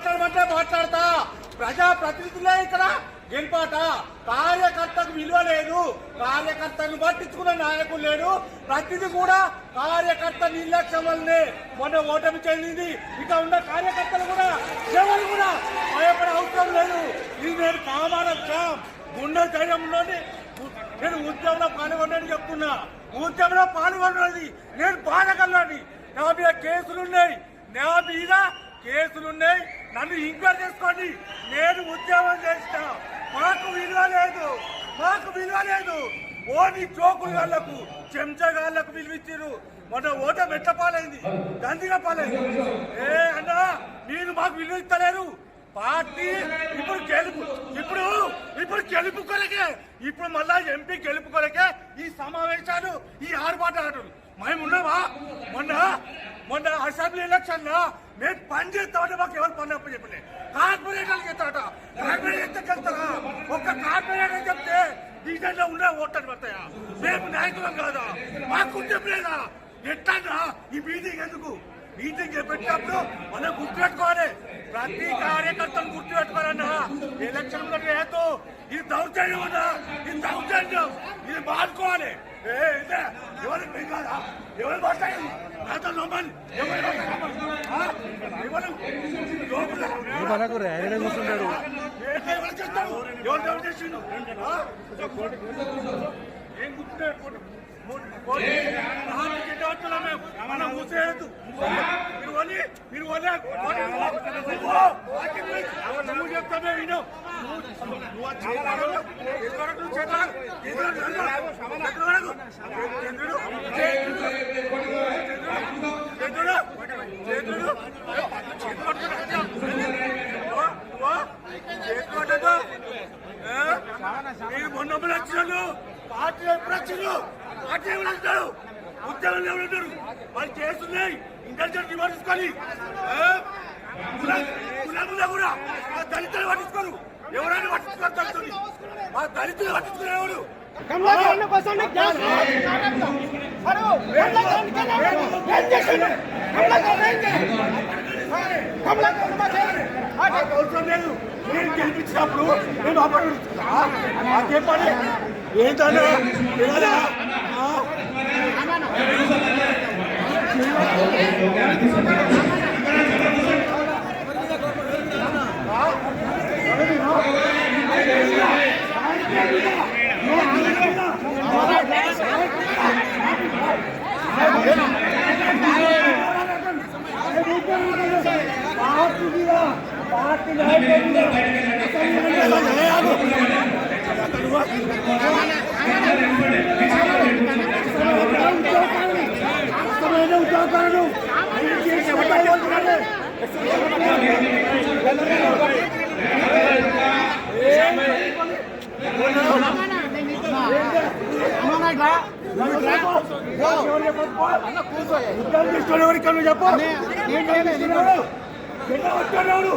మాట్లాడమంటే మాట్లాడతా. ప్రజా ప్రతినిధులే ఇక్కడ గెలిపాట. కార్యకర్తకు విలువ లేదు. కార్యకర్తను పట్టించుకున్న నాయకులు లేడు. ప్రతిది కూడా కార్యకర్త నిర్లక్ష్యం వల్లనే మొన్న ఓటమి చెందింది. ఇక ఉన్న కార్యకర్తలు కూడా ఎవరు కూడా భయపడే అవసరం లేదు. ఇది నేను కామానం గుండె ధైర్యంలోని నేను ఉద్యమంలో పాల్గొన్నాను చెప్తున్నా. ఉద్యమంలో పాల్గొన్నది నేను బాధగలని నా మీద కేసులున్నాయి నా మీద కేసులున్నాయి. నన్ను ఎంక్వైరీ చేసుకోండి. నేను ఉద్యమం చేసిన మాకు విలువ లేదు. మాకు విలువ లేదు. ఓని జోకులు గాళ్ళకు చెంచగాళ్ళకు విలువిచ్చారు మొన్న ఓట మెట్ల పాలైంది దందిగా పాలైంది ఏ అన్నా మీరు మాకు విలువ ఇస్తలేరు. పార్టీ ఇప్పుడు గెలుపు. ఇప్పుడు ఇప్పుడు గెలుపు కొరకే. ఇప్పుడు మళ్ళా ఎంపీ గెలుపు కొరకే ఈ సమావేశాలు ఈ ఆర్భాటాలు. మేము ఉన్నావా మొన్న మొన్న అసెంబ్లీ ఎలక్షన్ నేను మేము పని చేస్తామంటే మాకు ఎవరు పని అప్పు చెప్పలే కార్పొరేటర్లు ఎత్తాట కార్పొరేటర్ వెళ్తారా? ఒక్క కార్పొరేటర్ చెప్తే డీజల్లో ఉండే ఓట్లు పడతాయా? మేము నాయకులం కాదా? మాకు చెప్పలేదా ఎట్లా ఈ మీటింగ్ ఎందుకు? మీటింగ్ పెట్టినప్పుడు మనం గుర్తుపెట్టుకోవాలి. ప్రతి కార్యకర్త ఎలక్షన్ లేదు ఇది దౌర్జన్యం అన్నా ఇది దౌర్జన్యం ఇది మానుకోవాలి ఏ ఇదే ఎవరు పెంచాలా ఎవరు మాట్లాడాలి నాతో నమ్మని ఎవరు ఆ? ఎవరు లోపల మనకు ర్యాలీలో ఎవరు ఎవరు చేసిండు ఆ? ఏం గుర్తుపెట్టుకోండి మనం వని నువ్వు చెప్తామే విను నువ్వు ఎదురు చేతారు మీరు మొన్న వచ్చినారు పార్టీ ఎప్పుడు వచ్చిండ్రు పార్టీ ఎవరు ఉద్యోగం ఎవరు అంటారు? వాళ్ళు చేస్తున్నాయి ఇంటెలిజెన్స్ పట్టించుకొని కులంలో కూడా? మా దళితులు పట్టించుకోరు. ఎవరైనా పట్టించుకోరు దళితులు మా దళితులు పట్టించుకునే ఎవరు? కమలాకరణ కోసం గ్యాస్ హలో కమలాకరణ ఏం? చేసిండు? కమలాకరణ ఏం? చేసిండు కమలాకరణ మాట్లాడండి మాకు అవసరం లేదు. నేను గెలిపించినప్పుడు నేను పని ఏంటన్నా? పార్టీ ఎవరికి చెప్పు వచ్చాడు